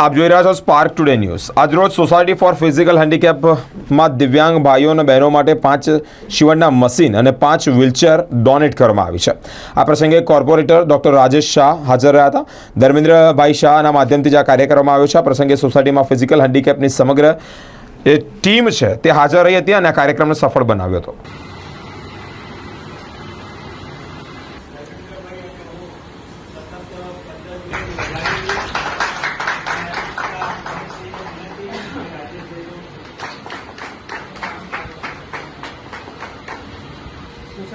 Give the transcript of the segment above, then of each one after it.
આપ જોઈ રહ્યા છો સ્પાર્ક ટુડે ન્યૂઝ આજરોજ સોસાયટી ફોર ફિઝિકલ હેન્ડીકેપમાં દિવ્યાંગ ભાઈઓ અને બહેનો માટે પાંચ શિવણના મશીન અને પાંચ વ્હીલચેર ડોનેટ કરવામાં આવી છે. આ પ્રસંગે કોર્પોરેટર ડૉક્ટર રાજેશ શાહ હાજર રહ્યા હતા. ધર્મેન્દ્રભાઈ શાહના માધ્યમથી જે આ કાર્ય કરવામાં આવ્યો છે. આ પ્રસંગે સોસાયટીમાં ફિઝિકલ હેન્ડીકેપની સમગ્ર એ ટીમ છે તે હાજર રહી હતી અને આ કાર્યક્રમને સફળ બનાવ્યો હતો.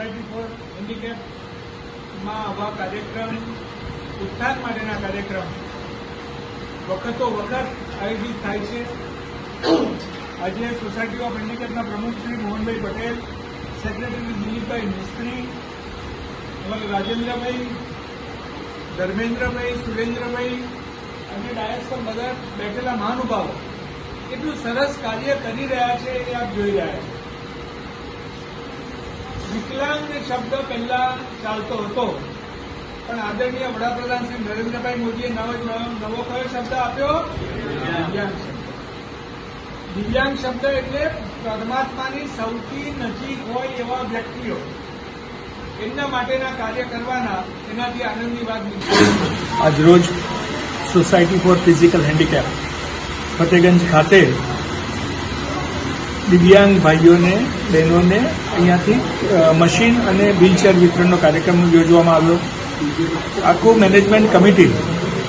સોસાયટી ફોર હેન્ડીકેપમાં આવા કાર્યક્રમ, ઉત્થાન માટેના કાર્યક્રમ વખતો વખત આયોજિત થાય છે. આજે સોસાયટી ઓફ હેન્ડીકેપના પ્રમુખ શ્રી મોહનભાઈ પટેલ સેક્રેટરી દિલીપભાઈ મિસ્ત્રી રાજેન્દ્રભાઈ, ધર્મેન્દ્રભાઈ, સુરેન્દ્રભાઈ અને ડાયસ પર બધા બેઠેલા મહાનુભાવો. એટલું સરસ કાર્ય કરી રહ્યા છે એ આપ જોઈ રહ્યા છો. વિકલાંગ શબ્દ પહેલા ચાલતો હતો. પણ આદરણીય વડાપ્રધાન શ્રી નરેન્દ્રભાઈ મોદીએ નવો નવો કયો શબ્દ આપ્યો? દિવ્યાંગ શબ્દ. દિવ્યાંગ શબ્દ એટલે પરમાત્માની સૌથી નજીક હોય એવા વ્યક્તિઓ. એમના માટેના કાર્ય કરવાના એનાથી આનંદની વાત આજરોજ society for physical handicap, Fatehganj ખાતે દિવ્યાંગ ભાઈઓને, બહેનોને અહીંયાથી મશીન અને વ્હીલચેર વિતરણનો કાર્યક્રમ યોજવામાં આવ્યો. આખું મેનેજમેન્ટ કમિટી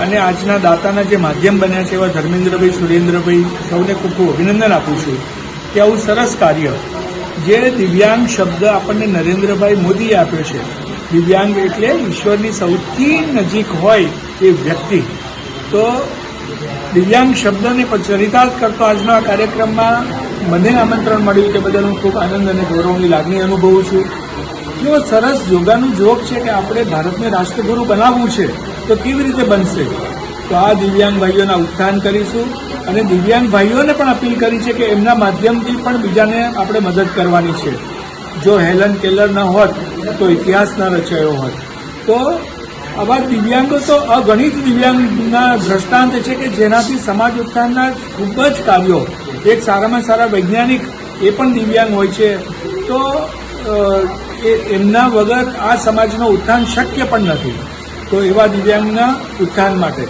અને આજના દાતાના જે માધ્યમ બન્યા છે એવા ધર્મેન્દ્રભાઈ, સુરેન્દ્રભાઈ, સૌને ખૂબ ખૂબ અભિનંદન આપું છું કે આવું સરસ કાર્ય જે દિવ્યાંગ શબ્દ આપણને નરેન્દ્રભાઈ મોદીએ આપ્યો છે. દિવ્યાંગ એટલે ઈશ્વરની સૌથી નજીક હોય એ વ્યક્તિ. તો દિવ્યાંગ શબ્દને ચરિતાર્થ કરતો આજનો આ કાર્યક્રમમાં મને આમંત્રણ મળ્યું તે બદલ હું ખૂબ આનંદ અને ગૌરવની લાગણી અનુભવું છું. કેવો સરસ યોગાનું જોગ છે કે આપણે ભારતને રાષ્ટ્રગુરુ બનાવવું છે તો કેવી રીતે બનશે? તો આ દિવ્યાંગ ભાઈઓના ઉત્થાન કરીશું અને દિવ્યાંગ ભાઈઓને પણ અપીલ કરી છે કે એમના માધ્યમથી પણ બીજાને આપણે મદદ કરવાની છે. જો હેલન કેલર ન હોત, તો ઇતિહાસ ન રચાયો હોત. તો આવા દિવ્યાંગો તો અગણિત દિવ્યાંગના દ્રષ્ટાંત છે કે જેનાથી સમાજ ઉત્થાનના ખૂબ જ કાર્યો એક સારામાં સારા વૈજ્ઞાનિક એ પણ દિવ્યાંગ હોય છે. તો એમના વગર આ સમાજનો ઉત્થાન શક્ય પણ નથી. તો એવા દિવ્યાંગના ઉત્થાન માટે.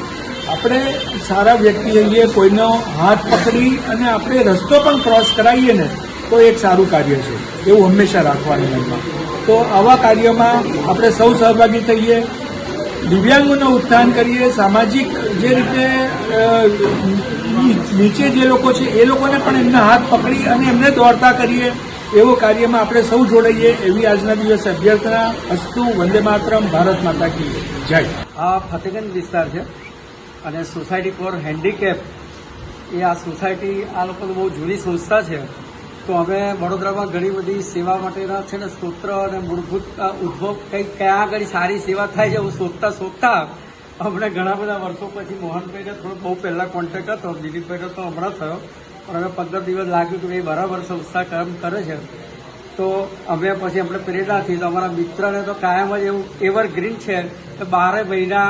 આપણે સારા વ્યક્તિ હોઈએ, કોઈનો હાથ પકડી અને આપણે રસ્તો પણ ક્રોસ કરાવીએ ને, તો એક સારું કાર્ય છે. એવું હંમેશા રાખવાનું મનમાં. તો આવા કાર્યમાં આપણે સૌ સહભાગી થઈએ, દિવ્યાંગોનું ઉત્થાન કરીએ, સામાજિક જે રીતે નીચે જે લોકો છે, એ લોકોને પણ એમના હાથ પકડી અને એમને દોડતા કરીએ. એવો કાર્યમાં આપણે સૌ જોડાઈએ એવી આજના દિવસે અભ્યર્થના. અસ્તુ, વંદે માતરમ, ભારત માતા કી જય. આ ફતેગંજ વિસ્તાર છે અને સોસાયટી ફોર હેન્ડીકેપ. એ આ સોસાયટી આ લોકોની બહુ જૂની સંસ્થા છે. તો અમે વડોદરામાં ઘણી બધી સેવા માટેના છે ને સ્ત્રોત્ર અને મૂળભૂત ઉદ્ભવ કંઈક ક્યાં આગળ સારી સેવા થાય છે, એવું શોધતા શોધતા અમને ઘણા બધા વર્ષો પછી મોહનભાઈને થોડો બહુ પહેલા કોન્ટેક્ટ હતો દિલીપભાઈનો તો હમણાં થયો, પણ હવે પંદર દિવસ લાગ્યું કે એ બરાબર સંસ્થા કામ કરે છે. તો અમે પછી આપણે પ્રેરણાથી તો અમારા મિત્રને તો કાયમ જ એવું એવર ગ્રીન છે કે બારે મહિના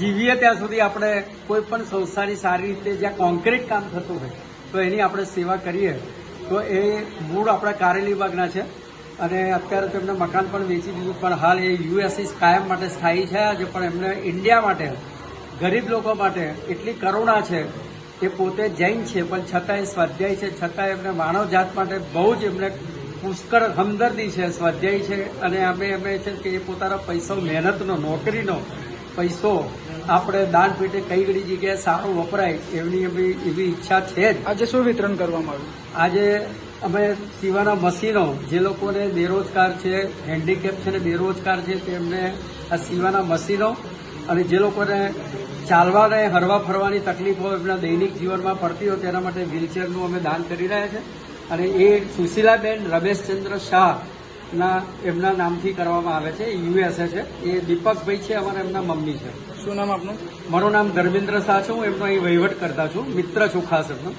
જીવીએ ત્યાં સુધી આપણે કોઈ પણ સંસ્થાની સારી રીતે જ્યાં કોન્ક્રીટ કામ થતું હોય, તો એની આપણે સેવા કરીએ. તો એ મૂળ આપણા કારેલીબાગના છે. અને અત્યારે તો એમને મકાન પણ વેચી દીધું પણ હાલ એ યુએસએસ કાયમ માટે સ્થાયી છે આજે પણ એમને ઇન્ડિયા માટે ગરીબ લોકો માટે એટલી કરુણા છે કે પોતે જૈન છે પણ છતાંય સ્વાધ્યાય છે છતાં એમને માનવ જાત માટે બહુ જ એમને પુષ્કળ હમદર્દી છે સ્વાધ્યાય છે અને અમે એમને છે કે એ પોતાના પૈસો મહેનતનો નોકરીનો પૈસો આપણે દાન પેટે કઈ ઘડી જગ્યાએ સારો વપરાય એમની એવી એવી ઈચ્છા છે જ. આજે શું વિતરણ કરવામાં આવ્યું? આજે અમે સીવાના મશીનો જે લોકોને બેરોજગાર છે હેન્ડીકેપ છે ને બેરોજગાર છે તેમને આ સીવાના મશીનો અને જે લોકોને ચાલવાને હરવા ફરવાની તકલીફો એમના દૈનિક જીવનમાં પડતી હોય તેના માટે વ્હીલચેરનું અમે દાન કરી રહ્યા છે. અને એ સુશીલાબેન રમેશચંદ્ર શાહના એમના નામથી કરવામાં આવે છે યુએસએ છે. એ દીપકભાઈ છે અમારા એમના મમ્મી છે. શું નામ આપનું? મારું નામ ધર્મેન્દ્ર શાહ છે હું એમનો અહીં વહીવટ કરતા છું મિત્ર છું ખાસ એમનો.